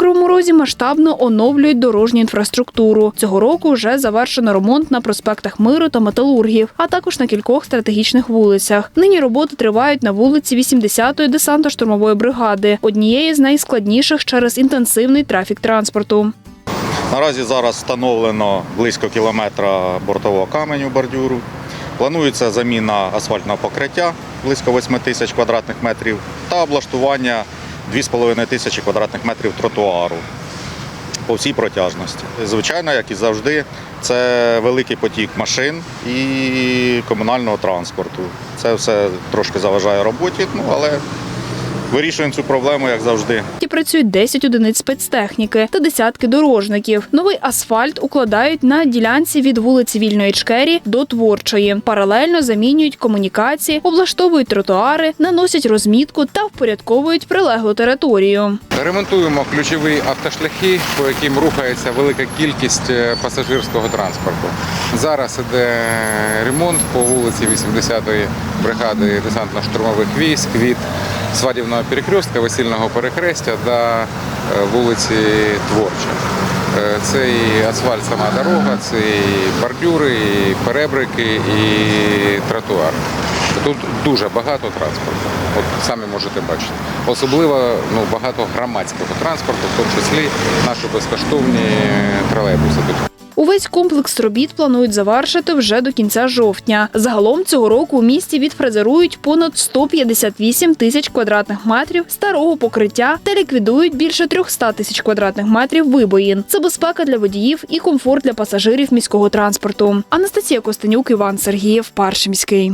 Кривому Розі масштабно оновлюють дорожню інфраструктуру. Цього року вже завершено ремонт на проспектах Миру та Металургів, а також на кількох стратегічних вулицях. Нині роботи тривають на вулиці 80-ї десантно-штурмової бригади, однієї з найскладніших через інтенсивний трафік транспорту. Наразі зараз встановлено близько кілометра бортового каменю бордюру. Планується заміна асфальтного покриття близько 8 тисяч квадратних метрів та облаштування 2,5 тисячі квадратних метрів тротуару по всій протяжності. Звичайно, як і завжди, це великий потік машин і комунального транспорту. Це все трошки заважає роботі, ну але вирішуємо цю проблему як завжди. Ті працюють 10 одиниць спецтехніки та десятки дорожників. Новий асфальт укладають на ділянці від вулиці Вільної Чкері до Творчої. Паралельно замінюють комунікації, облаштовують тротуари, наносять розмітку та впорядковують прилеглу територію. Ремонтуємо ключові автошляхи, по яким рухається велика кількість е, пасажирського транспорту. Зараз іде ремонт по вулиці 80-ї бригади десантно-штурмових військ від свадібного перекрестка, весільного перехрестя до е, вулиці Творча. Е, Це і асфальт, сама дорога, це і бордюри, і перебрики, і тротуар. Тут дуже багато транспорту, от самі можете бачити. Особливо ну, багато громадського транспорту, в тому числі наші безкоштовні тролейбуси тут. Увесь комплекс робіт планують завершити вже до кінця жовтня. Загалом цього року у місті відфрезерують понад 158 тисяч квадратних метрів старого покриття та ліквідують більше 300 тисяч квадратних метрів вибоїн. Це безпека для водіїв і комфорт для пасажирів міського транспорту. Анастасія Костенюк, Іван Сергієв, Паршимський.